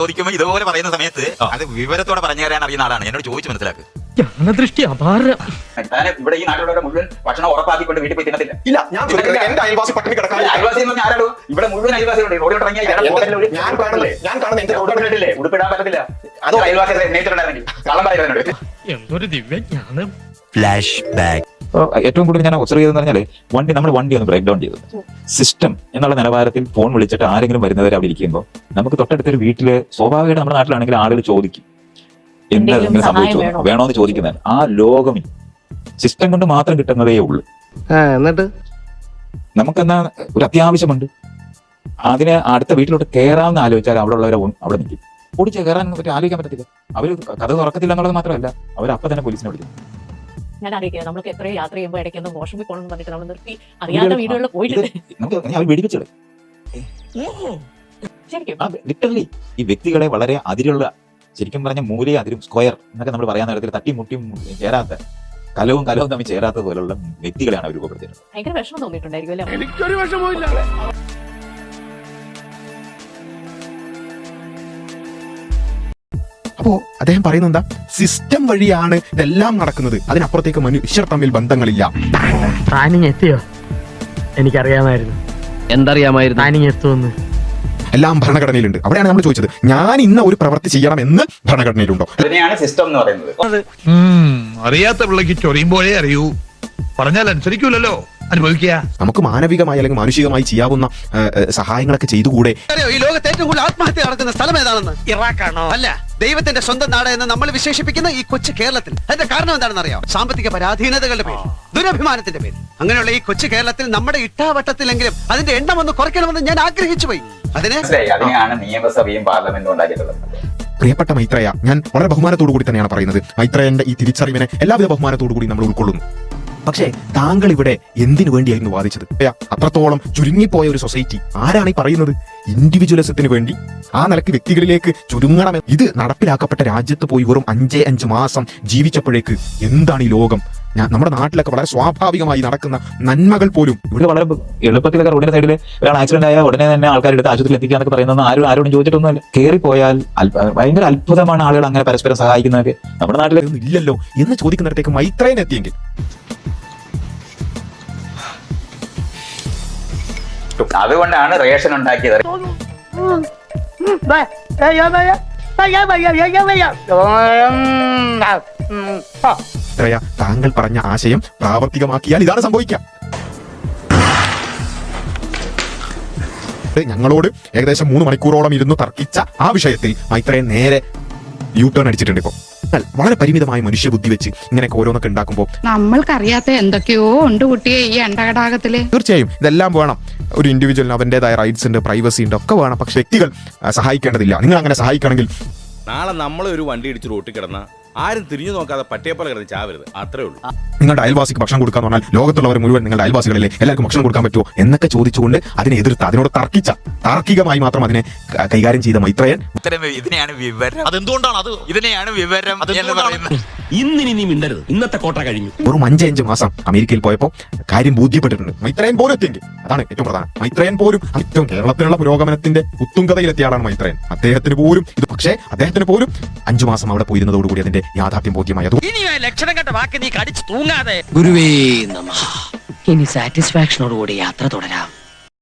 ചോദിക്കുമ്പോൾ ഇതുപോലെ പറയുന്ന സമയത്ത് അത് വിവരത്തോടെ പറഞ്ഞു തരാൻ അറിയുന്ന ആളാണ്. എന്നോട് ചോദിച്ചു മനസ്സിലാക്കുക ജ്ഞാനദൃഷ്ടി അപാരം. ഇവിടെ ഈ നാട്ടിലുള്ള മുഴുവൻ ഭക്ഷണം ഉറപ്പാക്കിക്കൊണ്ട് വീട്ടിൽ പോയി തിന്നത്തില്ല. ഇല്ല ഞാൻ ചോദിക്കുന്നത് എന്റെ അയൽവാസി പട്ടിണി കിടക്കാൻ അയൽവാസി എന്ന് ആരാടോ? ഇവിടെ മുഴുവൻ അയൽവാസികളുണ്ട് റോഡിൽ ഇറങ്ങിയ ഞാൻ കാണുന്നത് ഞാൻ കാണുന്നത് എന്റെ ഉടുപ്പിട്ടില്ലേ ഉടുപ്പിടാൻ പറ്റത്തില്ല. അത് അയൽവാസി സ്നേഹിച്ചിട്ടുണ്ടായിരുന്നെങ്കിൽ. കള്ളം പറയുന്നതിനോട് എന്തൊരു ദിവ്യജ്ഞാനം. അപ്പോൾ ഏറ്റവും കൂടുതൽ ഞാൻ ഒബ്സർവ് ചെയ്തെന്ന് പറഞ്ഞാൽ വണ്ടി നമ്മൾ വണ്ടി ഒന്ന് ബ്രേക്ക് ഡൗൺ ചെയ്തു. സിസ്റ്റം എന്നുള്ള നിലവാരത്തിൽ ഫോൺ വിളിച്ചിട്ട് ആരെങ്കിലും വരുന്നവരെ അവിടെ ഇരിക്കുമ്പോൾ നമുക്ക് തൊട്ടടുത്തൊരു വീട്ടിൽ സ്വാഭാവികമായിട്ട് നമ്മുടെ നാട്ടിലാണെങ്കിൽ ആളുകൾ ചോദിക്കും. എന്താ ഇങ്ങനെ സംഭവിച്ചു? വേണോ? വേണോന്ന് ചോദിക്കുന്നതാണ്. ആ ലോകം സിസ്റ്റം കൊണ്ട് മാത്രം കിട്ടുന്നതേ ഉള്ളൂ. എന്നിട്ട്? നമുക്കെന്നാ ഒരു അത്യാവശ്യമുണ്ട്. അതിന് അടുത്ത വീട്ടിലോട്ട് കയറാമെന്ന് ആലോചിച്ചാൽ അവിടെ ഉള്ളവരെ അവിടെ നിൽക്കും. ഓടിച്ച് കയറാൻ പറ്റി ആലോചിക്കാൻ പറ്റത്തില്ല. അവർ കഥ തുറക്കത്തില്ല എന്നുള്ളത് മാത്രമല്ല. അവർ അപ്പൊ തന്നെ പോലീസിനെ വിളിക്കും. ഞാൻ അറിയിക്കുക നമ്മൾക്ക് എത്രയോ യാത്ര ചെയ്യുമ്പോൾ ഇടയ്ക്കൊന്ന് മോശം പോകണം എന്ന് പറഞ്ഞിട്ട് നമ്മൾ നിർത്തി അറിയാത്ത വീടുകളിൽ പോയിട്ടുണ്ട് ലിറ്ററലി ഈ വ്യക്തികളെ വളരെ അതിരുള്ള ശരിക്കും പറഞ്ഞ മൂലയെ അതിരും സ്ക്വയർ എന്നൊക്കെ നമ്മൾ പറയാൻ നേരത്തിൽ തട്ടി മുട്ടിയും ചേരാത്ത കലവും കലവും തമ്മിൽ ചേരാത്ത പോലുള്ള വ്യക്തികളെയാണ് അവർ രൂപപ്പെടുത്തിയത് ഭയങ്കര വിഷമം തോന്നിയിട്ടുണ്ടായിരിക്കും അല്ലേ? എനിക്കൊരു വിഷമമില്ല അപ്പോ അദ്ദേഹം പറയുന്നത് എന്താ സിസ്റ്റം വഴിയാണ് ഇതെല്ലാം നടക്കുന്നത്. അതിനപ്പുറത്തേക്ക് മനുഷ്യർ തമ്മിൽ ബന്ധങ്ങളില്ല. എത്തിയോ? എനിക്കറിയാമായിരുന്നു. എന്തറിയാമായിരുന്നു? താനിങ് എത്തുമെന്ന്. എല്ലാം ഭരണഘടനയിലുണ്ട്. അവിടെയാണ് നമ്മൾ ചോദിച്ചത് ഞാൻ ഇന്ന ഒരു പ്രവൃത്തി ചെയ്യണമെന്ന് ഭരണഘടനയിലുണ്ടോ? ഇതിനെയാണ് സിസ്റ്റം എന്ന് പറയുന്നത്. അറിയാത്ത പിള്ളക്ക് ചൊറിയുമ്പോഴേ അറിയൂ. പറഞ്ഞാൽ അനുസരിക്കൂലല്ലോ അനുഭവിക്കുക. നമുക്ക് മാനവികമായി അല്ലെങ്കിൽ മാനുഷികമായി ചെയ്യാവുന്ന സഹായങ്ങളൊക്കെ ചെയ്തുകൂടെ? അറിയോ ഈ ലോകത്ത് ഏറ്റവും കൂടുതൽ ആത്മഹത്യ നടക്കുന്ന സ്ഥലം ഏതാണെന്ന്? ഇറാഖാണോ അല്ല. ദൈവത്തിന്റെ സ്വന്തം നാട് എന്ന് നമ്മൾ വിശേഷിപ്പിക്കുന്ന ഈ കൊച്ചു കേരളത്തിൽ. അതിന്റെ കാരണം എന്താണെന്ന് അറിയാം സാമ്പത്തിക പരാധീനതകളുടെ പേര് ദുരഭിമാനത്തിന്റെ പേര് അങ്ങനെയുള്ള ഈ കൊച്ചു കേരളത്തിൽ നമ്മുടെ ഇട്ടാവട്ടത്തിലെങ്കിലും അതിന്റെ എണ്ണം ഒന്ന് കുറയ്ക്കണമെന്ന് ഞാൻ ആഗ്രഹിച്ചു പോയി. അതിന് അതിനെയാണ് നിയമസഭയും പാർലമെന്റും ഉണ്ടാക്കിയിട്ടുള്ളത്. പ്രിയപ്പെട്ട മൈത്രയ ഞാൻ വളരെ ബഹുമാനത്തോടു കൂടി തന്നെയാണ് പറയുന്നത്. മൈത്രയന്റെ ഈ തിരിച്ചറിവിനെ എല്ലാവിധ ബഹുമാനത്തോടു കൂടി നമ്മൾ ഉൾക്കൊള്ളുന്നു. പക്ഷേ താങ്കൾ ഇവിടെ എന്തിനു വേണ്ടിയായിരുന്നു വാദിച്ചത്? അത്രത്തോളം ചുരുങ്ങിപ്പോയ ഒരു സൊസൈറ്റി. ആരാണ് ഈ പറയുന്നത്? ഇൻഡിവിജ്വലിസത്തിന് വേണ്ടി. ആ നിലയ്ക്ക് വ്യക്തികളിലേക്ക് ചുരുങ്ങണം ഇത് നടപ്പിലാക്കപ്പെട്ട രാജ്യത്ത് പോയി വെറും അഞ്ചേ അഞ്ച് മാസം ജീവിച്ചപ്പോഴേക്ക് എന്താണ് ഈ ലോകം? ഞാൻ നമ്മുടെ നാട്ടിലൊക്കെ വളരെ സ്വാഭാവികമായി നടക്കുന്ന നന്മകൾ പോലും. ഇവിടെ വളരെ എളുപ്പത്തിലൊക്കെ റോഡിന്റെ സൈഡിൽ ഒരാൾ ആക്സിഡന്റ് ആയാൽ ഉടനെ തന്നെ ആൾക്കാർ എടുത്ത് ആശുപത്രിയിൽ എത്തിക്കാന്നൊക്കെ പറയുന്നത് ആരും ആരോടും ചോദിച്ചിട്ടൊന്നുമല്ല. കയറിപ്പോയാൽ പോയാൽ ഭയങ്കര അത്ഭുതമാണ് ആളുകൾ അങ്ങനെ പരസ്പരം സഹായിക്കുന്നതൊക്കെ. നമ്മുടെ നാട്ടിലൊന്നും ഇല്ലല്ലോ എന്ന് ചോദിക്കുന്നിടത്തേക്ക് മൈത്രേയൻ എത്തിയെങ്കിൽ അതുകൊണ്ടാണ് റേഷൻ ഉണ്ടാക്കിയത്. താങ്കൾ പറഞ്ഞ ആശയം പ്രാവർത്തികമാക്കിയാൽ ഇതാണ് സംഭവിക്കാം. ഞങ്ങളോട് ഏകദേശം മൂന്ന് മണിക്കൂറോളം ഇരുന്ന് തർക്കിച്ച ആ വിഷയത്തിൽ മൈത്രയെ നേരെ യു ടേൺ അടിച്ചിട്ടുണ്ട് ഇപ്പോൾ എന്നാൽ വളരെ പരിമിതമായ മനുഷ്യബുദ്ധി വെച്ച് ഇങ്ങനെയൊക്കെ ഓരോന്നൊക്കെ ഉണ്ടാക്കുമ്പോൾ നമ്മൾക്കറിയാത്ത എന്തൊക്കെയോ ഉണ്ട് കുട്ടിയെ ഈ അണ്ടകടാകത്തിൽ. തീർച്ചയായും ഇതെല്ലാം വേണം. ഒരു ഇൻഡിവിജ്വലിന് അവന്റെതായ റൈറ്റ്സ് ഉണ്ട് പ്രൈവസി ഉണ്ട് ഒക്കെ വേണം. പക്ഷെ വ്യക്തികൾ സഹായിക്കേണ്ടതില്ല. നിങ്ങൾ അങ്ങനെ സഹായിക്കണമെങ്കിൽ നാളെ നമ്മൾ ഒരു വണ്ടി ഇടിച്ച് റോട്ടിൽ കിടന്ന ആരും തിരിഞ്ഞു നോക്കാതെ പട്ടിയെപ്പോലെ കിടന്ന് ചാവരുത്. അത്രേ ഉള്ളൂ. നിങ്ങളുടെ അയൽവാസിക്ക് ഭക്ഷണം കൊടുക്കാന്ന് പറഞ്ഞാൽ ലോകത്തുള്ളവർ മുഴുവൻ നിങ്ങളുടെ അയൽവാസികളിലെ എല്ലാവർക്കും ഭക്ഷണം കൊടുക്കാൻ പറ്റുമോ എന്നൊക്കെ ചോദിച്ചുകൊണ്ട് അതിനെ എതിർത്ത് അതിനോട് തർക്കിച്ച താർക്കികമായി മാത്രം അതിനെ കൈകാര്യം ചെയ്ത മൈത്രയൻ. ഇതിനെയാണ് വിവരം. അതെന്തുകൊണ്ടാണ് അത്? ഇതിനെയാണ് വിവരം എന്ന് പറയുന്നത്. ഇന്നിനി നീ മിണ്ടരുത്. ഇന്നത്തെ കോട്ട കഴിഞ്ഞു. വെറും അഞ്ച് അഞ്ച് മാസം അമേരിക്കയിൽ പോയപ്പോൾ കാര്യം ബോധ്യപ്പെട്ടിട്ടുണ്ട്. മൈത്രയൻ പോലും എത്തിയെങ്കിൽ. അതാണ് ഏറ്റവും പ്രധാനം. മൈത്രയൻ പോലും ഏറ്റവും കേരളത്തിലുള്ള പുരോഗമനത്തിന്റെ ഉത്തുംഗതയിലെത്തിയ ആളാണ് മൈത്രയൻ. അദ്ദേഹത്തിന് പോലും പക്ഷേ അദ്ദേഹത്തിന് പോലും അഞ്ചു മാസം അവിടെ പോയിരുന്നതോടുകൂടി അതിന്റെ യാഥാർത്ഥ്യം ബോധ്യമായി. അത് ഇനി ലക്ഷണം കണ്ട വാക്ക് നീ കടിച്ചു തൂങ്ങാതെ. ഗുരുവേ നമ ഇനി സാറ്റിസ്ഫാക്ഷനോടുകൂടി യാത്ര തുടരാം.